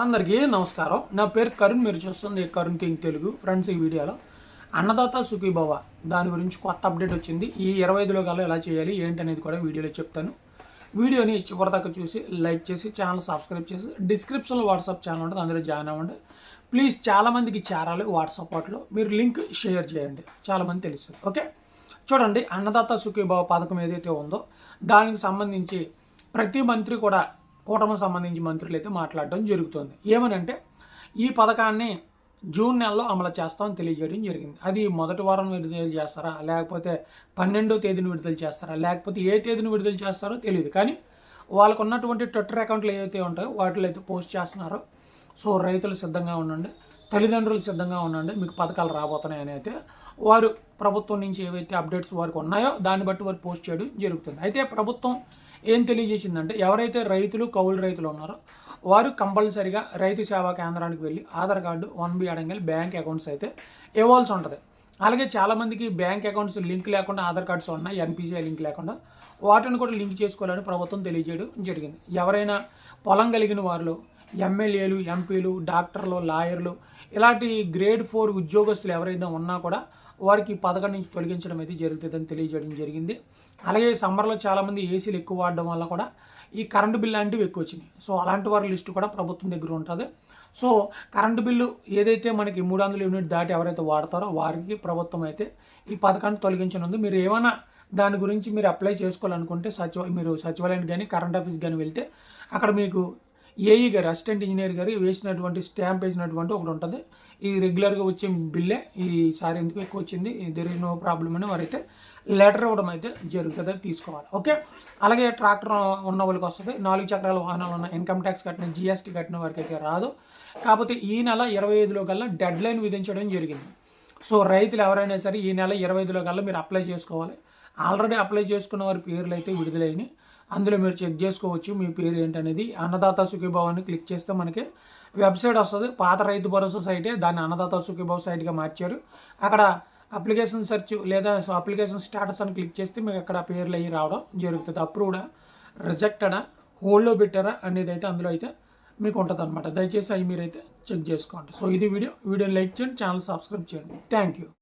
అందరికీ నమస్కారం. నా పేరు కరుణ్ మీరు చూస్తుంది కరుణ్ కింగ్ తెలుగు. ఫ్రెండ్స్ ఈ వీడియోలో అన్నదాత సుఖీభవ దాని గురించి కొత్త అప్డేట్ వచ్చింది. ఈ ఇరవై ఐదులో కల్లా ఎలా చేయాలి ఏంటి అనేది కూడా వీడియోలో చెప్తాను. వీడియోని చివరిదాకా చూసి లైక్ చేసి ఛానల్ సబ్స్క్రైబ్ చేసి డిస్క్రిప్షన్లో వాట్సాప్ ఛానల్ ఉంటుంది అందులో జాయిన్ అవ్వండి. ప్లీజ్ చాలామందికి చేరాలి వాట్సాప్ వాటిలో మీరు లింక్ షేర్ చేయండి. చాలామంది తెలుస్తుంది. ఓకే? చూడండి అన్నదాత సుఖీభవ పథకం ఏదైతే ఉందో దానికి సంబంధించి ప్రతి మంత్రి కూడా కూటమి సంబంధించి మంత్రులు అయితే మాట్లాడడం జరుగుతుంది. ఏమనంటే ఈ పథకాన్ని జూన్ నెలలో అమలు చేస్తామని తెలియజేయడం జరిగింది. అది మొదటి వారం విడుదల చేస్తారా? లేకపోతే పన్నెండో తేదీని విడుదల చేస్తారా? లేకపోతే ఏ తేదీని విడుదల చేస్తారో తెలియదు. కానీ వాళ్ళకు ఉన్నటువంటి ట్విట్టర్ అకౌంట్లు ఏవైతే ఉంటాయో వాటిలో అయితే పోస్ట్ చేస్తున్నారో సో రైతులు సిద్ధంగా ఉండండి తల్లిదండ్రులు సిద్ధంగా ఉండండి మీకు పథకాలు రాబోతున్నాయని అయితే వారు ప్రభుత్వం నుంచి ఏవైతే అప్డేట్స్ వారికి ఉన్నాయో దాన్ని బట్టి వారు పోస్ట్ చేయడం జరుగుతుంది. అయితే ప్రభుత్వం ఏం తెలియజేసిందంటే ఎవరైతే రైతులు కౌలు రైతులు ఉన్నారో వారు కంపల్సరిగా రైతు సేవా కేంద్రానికి వెళ్ళి Aadhaar card one B Adangal bank accounts అయితే ఇవ్వాల్సి ఉంటుంది. అలాగే చాలామందికి బ్యాంక్ అకౌంట్స్ లింక్ లేకుండా ఆధార్ కార్డ్స్ ఉన్నాయి ఎన్పిసిఐ లింక్ లేకుండా వాటిని కూడా లింక్ చేసుకోవాలని ప్రభుత్వం తెలియజేయడం జరిగింది. ఎవరైనా పొలం కలిగిన వారు ఎమ్మెల్యేలు ఎంపీలు డాక్టర్లు లాయర్లు ఇలాంటి గ్రేడ్ ఫోర్ ఉద్యోగస్తులు ఎవరైనా ఉన్నా కూడా వారికి ఈ పథకం నుంచి తొలగించడం అయితే జరుగుతుందని తెలియజేయడం జరిగింది. అలాగే సమ్మర్లో చాలామంది ఏసీలు ఎక్కువ వాడడం వల్ల కూడా ఈ కరెంటు బిల్ లాంటివి ఎక్కువ వచ్చినాయి. సో అలాంటి వారి లిస్టు కూడా ప్రభుత్వం దగ్గర ఉంటుంది. సో కరెంటు బిల్లు ఏదైతే మనకి మూడు వందల యూనిట్ దాటి ఎవరైతే వాడతారో వారికి ప్రభుత్వం అయితే ఈ పథకాన్ని తొలగించనుంది. మీరు ఏమైనా దాని గురించి మీరు అప్లై చేసుకోవాలనుకుంటే సచివ మీరు సచివాలయానికి కానీ కరెంట్ ఆఫీస్ కానీ వెళ్తే అక్కడ మీకు ఏఈ గారు అసిస్టెంట్ ఇంజనీర్ గారు వేసినటువంటి స్టాంప్ వేసినటువంటి ఒకటి ఉంటుంది. ఇది రెగ్యులర్గా వచ్చే బిల్లే. ఈసారి ఎందుకు ఎక్కువ వచ్చింది? దెర్ ఇస్ నో ప్రాబ్లం అని వారైతే లెటర్ ఇవ్వడం అయితే జరుగుతుంది తీసుకోవాలి. ఓకే అలాగే ట్రాక్టర్ ఉన్న వాళ్ళకి వస్తుంది. నాలుగు చక్రాల వాహనాలు ఉన్న ఇన్కమ్ ట్యాక్స్ కట్టిన జిఎస్టీ కట్టిన వారికి అయితే రాదు. కాకపోతే ఈ నెల ఇరవై ఐదులో కల్లా డెడ్ లైన్ విధించడం జరిగింది. సో రైతులు ఎవరైనా సరే ఈ నెల ఇరవై ఐదులో కల్లా మీరు అప్లై చేసుకోవాలి. ఆల్రెడీ అప్లై చేసుకున్న వారి పేర్లు అయితే విడుదలైనవి అందులో మీరు చెక్ చేసుకోవచ్చు మీ పేరు ఏంటనేది. అన్నదాత సుఖీభావాన్ని క్లిక్ చేస్తే మనకి వెబ్సైట్ వస్తుంది. పాత రైతు భరోసా సైటే దాన్ని అన్నదాత సుఖీభావ సైట్గా మార్చారు. అక్కడ అప్లికేషన్ సెర్చ్ లేదా అప్లికేషన్ స్టేటస్ అని క్లిక్ చేస్తే మీకు అక్కడ పేర్లు అయ్యి రావడం జరుగుతుంది. అప్రూవ్డా రిజెక్టడా హోల్డ్లో పెట్టారా అనేది అయితే అందులో అయితే మీకు ఉంటుంది అనమాట దయచేసి అవి మీరైతే చెక్ చేసుకోండి. సో ఇది వీడియో. వీడియో లైక్ చేయండి ఛానల్ సబ్స్క్రైబ్ చేయండి. Thank you